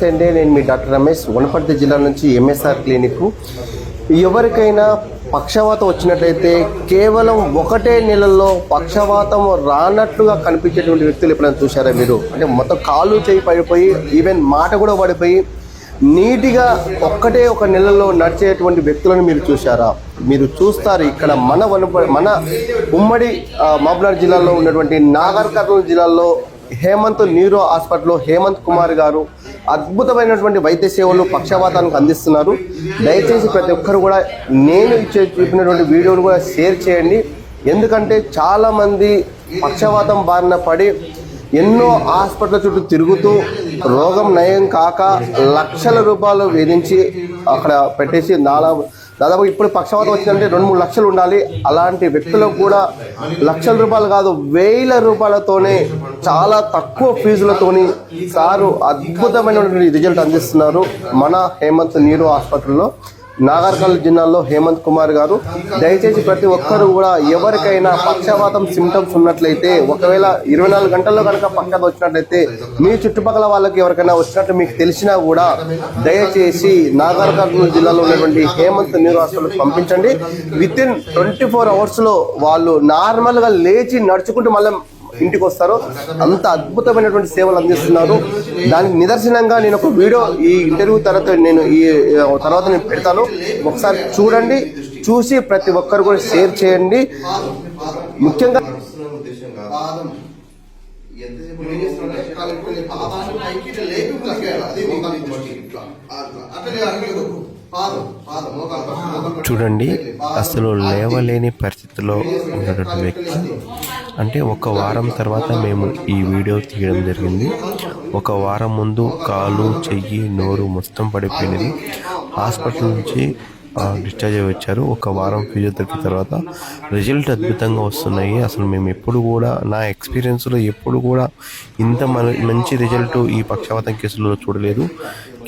Sunday అండి నేను మీ డాక్టర్ రమేష్ వనపర్తి జిల్లా నుంచి ఎంఎస్ఆర్ క్లినిక్. ఎవరికైనా పక్షవాతం వచ్చినట్లయితే కేవలం ఒకటే నెలల్లో పక్షవాతం రానట్లుగా కనిపించేటువంటి వ్యక్తులు ఎప్పుడైనా చూసారా మీరు? అంటే మొత్తం కాలు చేయి పడిపోయి ఈవెన్ మాట కూడా పడిపోయి నీటిగా ఒక్కటే ఒక నెలలో నడిచేటువంటి వ్యక్తులను మీరు చూశారా? మీరు చూస్తారు ఇక్కడ మన వనప మన ఉమ్మడి మహబూబ్నగర్ జిల్లాలో ఉన్నటువంటి నాగర్ కర్నూలు జిల్లాలో హేమంత్ న్యూరో హాస్పిటల్లో హేమంత్ కుమార్ గారు అద్భుతమైనటువంటి వైద్య సేవలు పక్షవాతానికి అందిస్తున్నారు. దయచేసి ప్రతి ఒక్కరు కూడా నేను ఇచ్చే చూపినటువంటి వీడియోలు కూడా షేర్ చేయండి. ఎందుకంటే చాలామంది పక్షవాతం బారిన పడి ఎన్నో హాస్పిటల్ చుట్టూ తిరుగుతూ రోగం నయం కాక లక్షల రూపాయలు వేధించి అక్కడ పెట్టేసి నాలా దాదాపు ఇప్పుడు పక్షవాతం వచ్చిందంటే రెండు మూడు లక్షలు ఉండాలి. అలాంటి వ్యక్తులకు కూడా లక్షల రూపాయలు కాదు వేల రూపాయలతోనే చాలా తక్కువ ఫీజులతోని సారు అద్భుతమైనటువంటి రిజల్ట్ అందిస్తున్నారు మన హేమంత్ నీరు హాస్పిటల్లో నాగర్కల్ జిల్లాలో హేమంత్ కుమార్ గారు. దయచేసి ప్రతి ఒక్కరు కూడా ఎవరికైనా పక్షవాతం సిమ్టమ్స్ ఉన్నట్లయితే ఒకవేళ ఇరవై నాలుగు గంటల్లో కనుక పక్షవాతం వచ్చినట్లయితే మీ చుట్టుపక్కల వాళ్ళకి ఎవరికైనా వచ్చినట్టు మీకు తెలిసినా కూడా దయచేసి నాగర్కల్ జిల్లాలో ఉన్నటువంటి హేమంత్ న్యూరో హాస్పిటల్ పంపించండి. విత్ ఇన్ ట్వంటీ ఫోర్ అవర్స్లో వాళ్ళు నార్మల్గా లేచి నడుచుకుంటూ మళ్ళీ ఇంటికి వస్తారో అంత అద్భుతమైనటువంటి సేవలు అందిస్తున్నారు. దానికి నిదర్శనంగా నేను ఒక వీడియో ఈ ఇంటర్వ్యూ తర్వాత నేను ఈ తర్వాత నేను పెడతాను. ఒకసారి చూడండి చూసి ప్రతి ఒక్కరు కూడా షేర్ చేయండి. ముఖ్యంగా పాదాన్ని పైకి అది అట్లా. అట్లా చూడండి అసలు లేవలేని పరిస్థితిలో ఉన్నటువంటి వ్యక్తి. అంటే ఒక వారం తర్వాత మేము ఈ వీడియో తీయడం జరిగింది. ఒక వారం ముందు కాలు చెయ్యి నోరు మొత్తం పడిపోయినది. హాస్పిటల్ నుంచి డిశ్చార్జ్ అయ్యి వచ్చారు. ఒక వారం ఫిజియోథెరపీ తర్వాత రిజల్ట్ అద్భుతంగా వస్తున్నాయి. అసలు మేము ఎప్పుడు కూడా నా ఎక్స్పీరియన్స్లో ఎప్పుడు కూడా ఇంత మన మంచి రిజల్ట్ ఈ పక్షవాతం కేసులో చూడలేదు.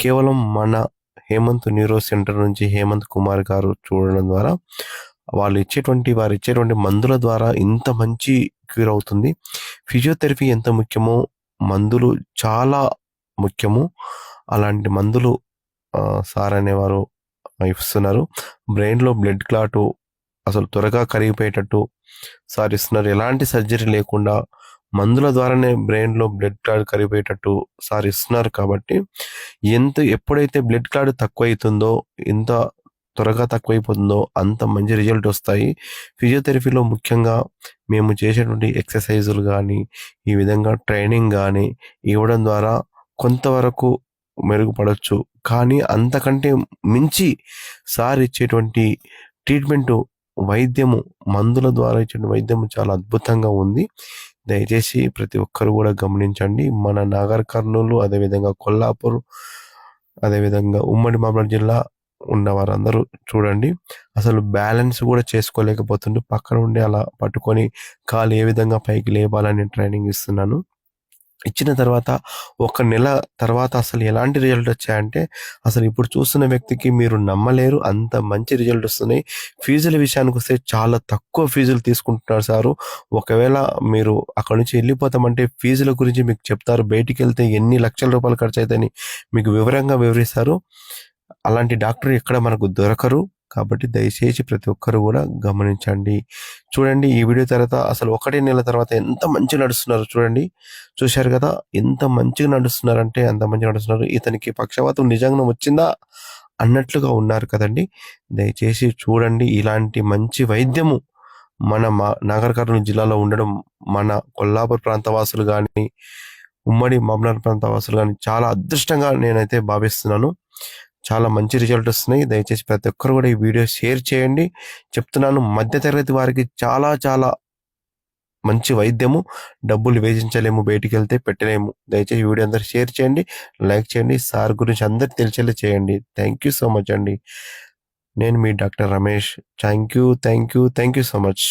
కేవలం మన హేమంత్ న్యూరో సెంటర్ నుంచి హేమంత్ కుమార్ గారు చూడడం ద్వారా వాళ్ళు ఇచ్చేటువంటి వారు ఇచ్చేటువంటి మందుల ద్వారా ఇంత మంచి క్యూర్ అవుతుంది. ఫిజియోథెరపీ ఎంత ముఖ్యమో మందులు చాలా ముఖ్యము. అలాంటి మందులు సార్ అనేవారు ఇస్తున్నారు. బ్రెయిన్లో బ్లడ్ క్లాటు అసలు త్వరగా కరిగిపోయేటట్టు సార్ ఇస్తున్నారు. ఎలాంటి సర్జరీ లేకుండా మందుల ద్వారానే బ్రెయిన్లో బ్లడ్ క్లాడ్ కరిగిపోయేటట్టు సార్ ఇస్తున్నారు కాబట్టి ఎంత ఎప్పుడైతే బ్లడ్ క్లాడ్ తక్కువ అవుతుందో ఎంత త్వరగా తక్కువైపోతుందో అంత మంచి రిజల్ట్ వస్తాయి. ఫిజియోథెరపీలో ముఖ్యంగా మేము చేసేటువంటి ఎక్సర్సైజులు కానీ ఈ విధంగా ట్రైనింగ్ కానీ ఇవ్వడం ద్వారా కొంతవరకు మెరుగుపడవచ్చు కానీ అంతకంటే మించి సార్ ఇచ్చేటువంటి ట్రీట్మెంట్ వైద్యము మందుల ద్వారా ఇచ్చే వైద్యము చాలా అద్భుతంగా ఉంది. దయచేసి ప్రతి ఒక్కరు కూడా గమనించండి. మన నాగర్ కర్నూలు అదేవిధంగా కొల్లాపూర్ అదేవిధంగా ఉమ్మడి మామూలు జిల్లా ఉన్న వారందరూ చూడండి. అసలు బ్యాలెన్స్ కూడా చేసుకోలేకపోతుండే పక్కన ఉండి అలా పట్టుకొని కాలు ఏ విధంగా పైకి లేపాలని ట్రైనింగ్ ఇస్తున్నాను. ఇచ్చిన తర్వాత ఒక నెల తర్వాత అసలు ఎలాంటి రిజల్ట్ వచ్చాయంటే అసలు ఇప్పుడు చూస్తున్న వ్యక్తికి మీరు నమ్మలేరు. అంత మంచి రిజల్ట్ వస్తున్నాయి. ఫీజుల విషయానికి వస్తే చాలా తక్కువ ఫీజులు తీసుకుంటున్నారు సారు. ఒకవేళ మీరు అక్కడ నుంచి వెళ్ళిపోతామంటే ఫీజుల గురించి మీకు చెప్తారు. బయటికి వెళ్తే ఎన్ని లక్షల రూపాయలు ఖర్చు అవుతాయని మీకు వివరంగా వివరిస్తారు. అలాంటి డాక్టర్ ఎక్కడ మనకు దొరకరు. కాబట్టి దయచేసి ప్రతి ఒక్కరు కూడా గమనించండి. చూడండి ఈ వీడియో తర్వాత అసలు ఒకటే నెల తర్వాత ఎంత మంచిగా నడుస్తున్నారు చూడండి. చూశారు కదా ఎంత మంచిగా నడుస్తున్నారంటే అంత మంచిగా నడుస్తున్నారు. ఇతనికి పక్షవాతం నిజంగా వచ్చిందా అన్నట్లుగా ఉన్నారు కదండి. దయచేసి చూడండి ఇలాంటి మంచి వైద్యము మన మా నాగర్ కర్నూలు జిల్లాలో ఉండడం మన కొల్లాపూర్ ప్రాంత వాసులు కానీ ఉమ్మడి మబ్నార్ ప్రాంత వాసులు కానీ చాలా అదృష్టంగా నేనైతే భావిస్తున్నాను. చాలా మంచి రిజల్ట్ వస్తున్నాయి. దయచేసి ప్రతి ఒక్కరు కూడా ఈ వీడియో షేర్ చేయండి. చెప్తున్నాను మధ్యతరగతి వారికి చాలా చాలా మంచి వైద్యము. డబ్బులు వేధించలేము బయటికి వెళ్తే పెట్టలేము. దయచేసి వీడియో అందరు షేర్ చేయండి లైక్ చేయండి సార్ గురించి అందరికి తెలిసేలా చేయండి. థ్యాంక్ యూ సో మచ్ అండి. నేను మీ doctor Ramesh. Thank you thank you thank you so much.